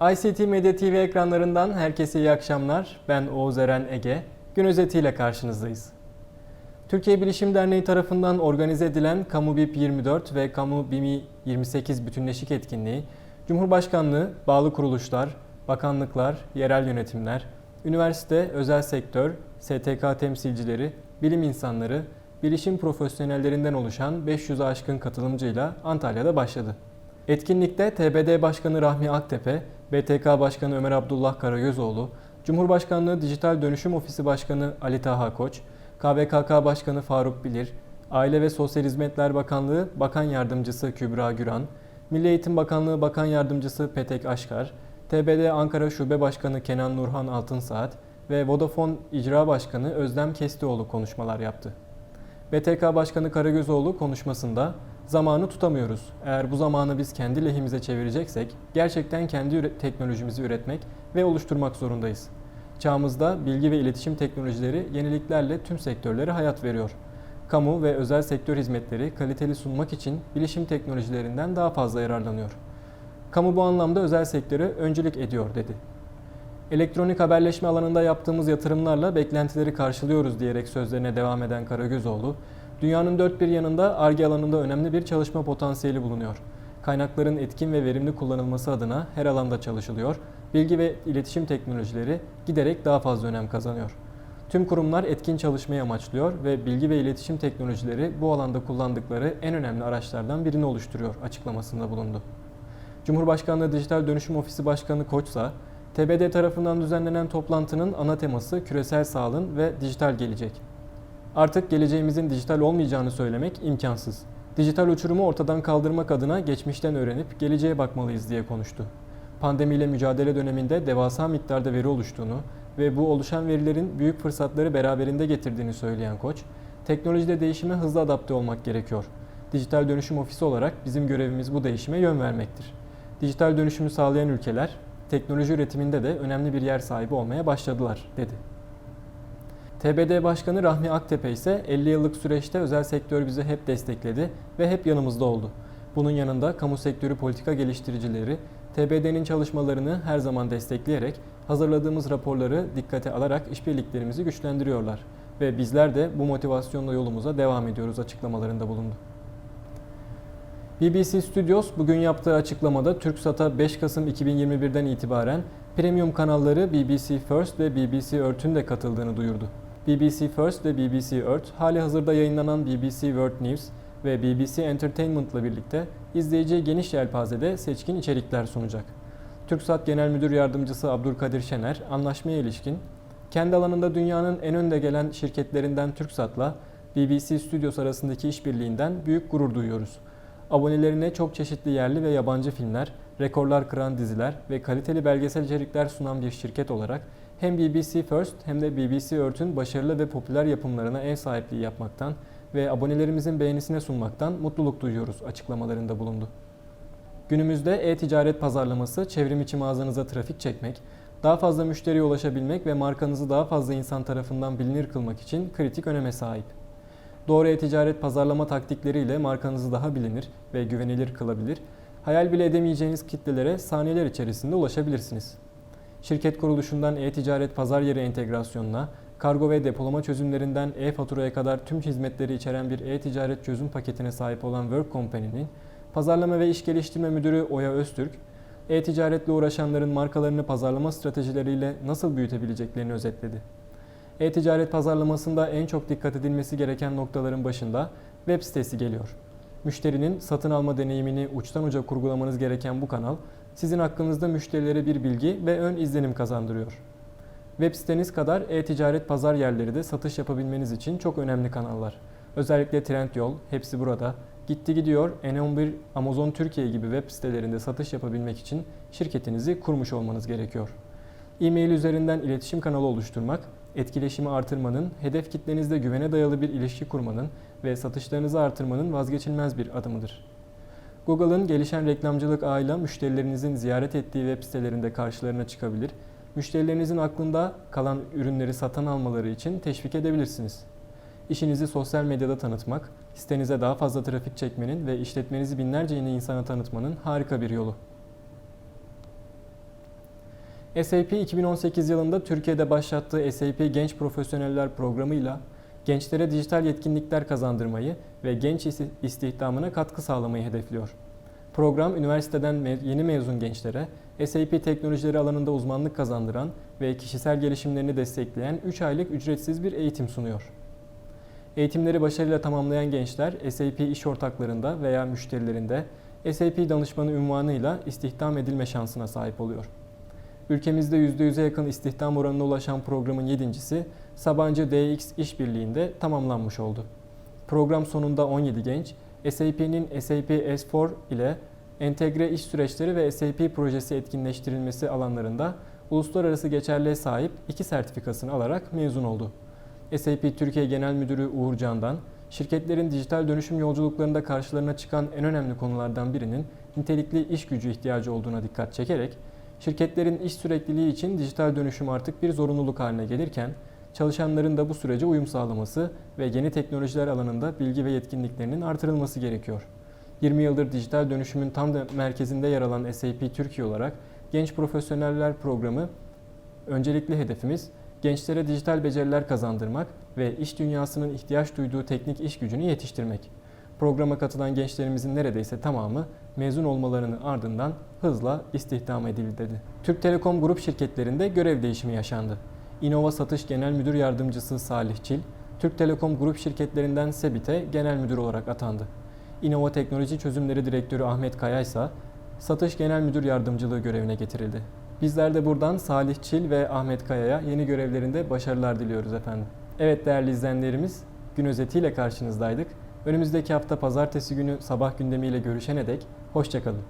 ICT Medya TV ekranlarından herkese iyi akşamlar. Ben Oğuz Eren Ege. Gün özetiyle karşınızdayız. Türkiye Bilişim Derneği tarafından organize edilen Kamu BIP 24 ve Kamu BİMİ 28 bütünleşik etkinliği, Cumhurbaşkanlığı, bağlı kuruluşlar, bakanlıklar, yerel yönetimler, üniversite, özel sektör, STK temsilcileri, bilim insanları, bilişim profesyonellerinden oluşan 500'ü aşkın katılımcıyla Antalya'da başladı. Etkinlikte TBD Başkanı Rahmi Aktepe, BTK Başkanı Ömer Abdullah Karagözoğlu, Cumhurbaşkanlığı Dijital Dönüşüm Ofisi Başkanı Ali Taha Koç, KVKK Başkanı Faruk Bilir, Aile ve Sosyal Hizmetler Bakanlığı Bakan Yardımcısı Kübra Güran, Milli Eğitim Bakanlığı Bakan Yardımcısı Petek Aşkar, TBD Ankara Şube Başkanı Kenan Nurhan Altınsaat ve Vodafone İcra Başkanı Özlem Kestioğlu konuşmalar yaptı. BTK Başkanı Karagözoğlu konuşmasında zamanı tutamıyoruz. Eğer bu zamanı biz kendi lehimize çevireceksek gerçekten kendi teknolojimizi üretmek ve oluşturmak zorundayız. Çağımızda bilgi ve iletişim teknolojileri yeniliklerle tüm sektörlere hayat veriyor. Kamu ve özel sektör hizmetleri kaliteli sunmak için bilişim teknolojilerinden daha fazla yararlanıyor. Kamu bu anlamda özel sektöre öncülük ediyor dedi. Elektronik haberleşme alanında yaptığımız yatırımlarla beklentileri karşılıyoruz diyerek sözlerine devam eden Karagözoğlu, dünyanın dört bir yanında ARGE alanında önemli bir çalışma potansiyeli bulunuyor. Kaynakların etkin ve verimli kullanılması adına her alanda çalışılıyor, bilgi ve iletişim teknolojileri giderek daha fazla önem kazanıyor. Tüm kurumlar etkin çalışmayı amaçlıyor ve bilgi ve iletişim teknolojileri bu alanda kullandıkları en önemli araçlardan birini oluşturuyor açıklamasında bulundu. Cumhurbaşkanlığı Dijital Dönüşüm Ofisi Başkanı Koçsa, TBD tarafından düzenlenen toplantının ana teması küresel sağlığın ve dijital gelecek. Artık geleceğimizin dijital olmayacağını söylemek imkansız. Dijital uçurumu ortadan kaldırmak adına geçmişten öğrenip geleceğe bakmalıyız diye konuştu. Pandemiyle mücadele döneminde devasa miktarda veri oluştuğunu ve bu oluşan verilerin büyük fırsatları beraberinde getirdiğini söyleyen Koç, teknolojide değişime hızlı adapte olmak gerekiyor. Dijital dönüşüm ofisi olarak bizim görevimiz bu değişime yön vermektir. Dijital dönüşümü sağlayan ülkeler teknoloji üretiminde de önemli bir yer sahibi olmaya başladılar, dedi. TBD Başkanı Rahmi Aktepe ise 50 yıllık süreçte özel sektör bizi hep destekledi ve hep yanımızda oldu. Bunun yanında kamu sektörü politika geliştiricileri TBD'nin çalışmalarını her zaman destekleyerek hazırladığımız raporları dikkate alarak işbirliklerimizi güçlendiriyorlar ve bizler de bu motivasyonla yolumuza devam ediyoruz açıklamalarında bulundu. BBC Studios bugün yaptığı açıklamada TürkSat'a 5 Kasım 2021'den itibaren premium kanalları BBC First ve BBC Earth'ün de katıldığını duyurdu. BBC First ve BBC Earth hali hazırda yayınlanan BBC World News ve BBC Entertainment'la birlikte izleyiciye geniş yelpazede seçkin içerikler sunacak. TürkSat Genel Müdür Yardımcısı Abdülkadir Şener anlaşmaya ilişkin kendi alanında dünyanın en önde gelen şirketlerinden TürkSat'la BBC Studios arasındaki işbirliğinden büyük gurur duyuyoruz. Abonelerine çok çeşitli yerli ve yabancı filmler, rekorlar kıran diziler ve kaliteli belgesel içerikler sunan bir şirket olarak hem BBC First hem de BBC Earth'ün başarılı ve popüler yapımlarına ev sahipliği yapmaktan ve abonelerimizin beğenisine sunmaktan mutluluk duyuyoruz açıklamalarında bulundu. Günümüzde e-ticaret pazarlaması çevrim içi mağazanıza trafik çekmek, daha fazla müşteriye ulaşabilmek ve markanızı daha fazla insan tarafından bilinir kılmak için kritik öneme sahip. Doğru e-ticaret pazarlama taktikleriyle markanızı daha bilinir ve güvenilir kılabilir, hayal bile edemeyeceğiniz kitlelere saniyeler içerisinde ulaşabilirsiniz. Şirket kuruluşundan e-ticaret pazar yeri entegrasyonuna, kargo ve depolama çözümlerinden e-faturaya kadar tüm hizmetleri içeren bir e-ticaret çözüm paketine sahip olan Work Company'nin Pazarlama ve İş Geliştirme Müdürü Oya Öztürk, e-ticaretle uğraşanların markalarını pazarlama stratejileriyle nasıl büyütebileceklerini özetledi. E-ticaret pazarlamasında en çok dikkat edilmesi gereken noktaların başında web sitesi geliyor. Müşterinin satın alma deneyimini uçtan uca kurgulamanız gereken bu kanal, sizin hakkınızda müşterilere bir bilgi ve ön izlenim kazandırıyor. Web siteniz kadar e-ticaret pazar yerleri de satış yapabilmeniz için çok önemli kanallar. Özellikle Trendyol, hepsi burada, Gitti Gidiyor, N11, Amazon Türkiye gibi web sitelerinde satış yapabilmek için şirketinizi kurmuş olmanız gerekiyor. E-mail üzerinden iletişim kanalı oluşturmak, etkileşimi artırmanın, hedef kitlenizde güvene dayalı bir ilişki kurmanın ve satışlarınızı artırmanın vazgeçilmez bir adımıdır. Google'ın gelişen reklamcılık ağıyla müşterilerinizin ziyaret ettiği web sitelerinde karşılarına çıkabilir, müşterilerinizin aklında kalan ürünleri satın almaları için teşvik edebilirsiniz. İşinizi sosyal medyada tanıtmak, sitenize daha fazla trafik çekmenin ve işletmenizi binlerce yeni insana tanıtmanın harika bir yolu. SAP 2018 yılında Türkiye'de başlattığı SAP Genç Profesyoneller programıyla gençlere dijital yetkinlikler kazandırmayı ve genç is- istihdamına katkı sağlamayı hedefliyor. Program üniversiteden yeni mezun gençlere SAP teknolojileri alanında uzmanlık kazandıran ve kişisel gelişimlerini destekleyen 3 aylık ücretsiz bir eğitim sunuyor. Eğitimleri başarıyla tamamlayan gençler SAP iş ortaklarında veya müşterilerinde SAP danışmanı unvanıyla istihdam edilme şansına sahip oluyor. Ülkemizde %100'e yakın istihdam oranına ulaşan programın yedincisi Sabancı DX işbirliğinde tamamlanmış oldu. Program sonunda 17 genç SAP'nin SAP S4 ile entegre iş süreçleri ve SAP projesi etkinleştirilmesi alanlarında uluslararası geçerliğe sahip iki sertifikasını alarak mezun oldu. SAP Türkiye Genel Müdürü Uğur Candan, şirketlerin dijital dönüşüm yolculuklarında karşılarına çıkan en önemli konulardan birinin nitelikli iş gücü ihtiyacı olduğuna dikkat çekerek, şirketlerin iş sürekliliği için dijital dönüşüm artık bir zorunluluk haline gelirken, çalışanların da bu sürece uyum sağlaması ve yeni teknolojiler alanında bilgi ve yetkinliklerinin artırılması gerekiyor. 20 yıldır dijital dönüşümün tam da merkezinde yer alan SAP Türkiye olarak Genç Profesyoneller Programı öncelikli hedefimiz gençlere dijital beceriler kazandırmak ve iş dünyasının ihtiyaç duyduğu teknik iş gücünü yetiştirmek. Programa katılan gençlerimizin neredeyse tamamı mezun olmalarının ardından hızla istihdam edildi dedi. Türk Telekom grup şirketlerinde görev değişimi yaşandı. İnova Satış Genel Müdür Yardımcısı Salih Çil, Türk Telekom grup şirketlerinden Sebit'e genel müdür olarak atandı. İnova Teknoloji Çözümleri Direktörü Ahmet Kaya ise Satış Genel Müdür Yardımcılığı görevine getirildi. Bizler de buradan Salih Çil ve Ahmet Kaya'ya yeni görevlerinde başarılar diliyoruz efendim. Evet değerli izleyenlerimiz, gün özetiyle karşınızdaydık. Önümüzdeki hafta pazartesi günü sabah gündemiyle görüşene dek hoşçakalın.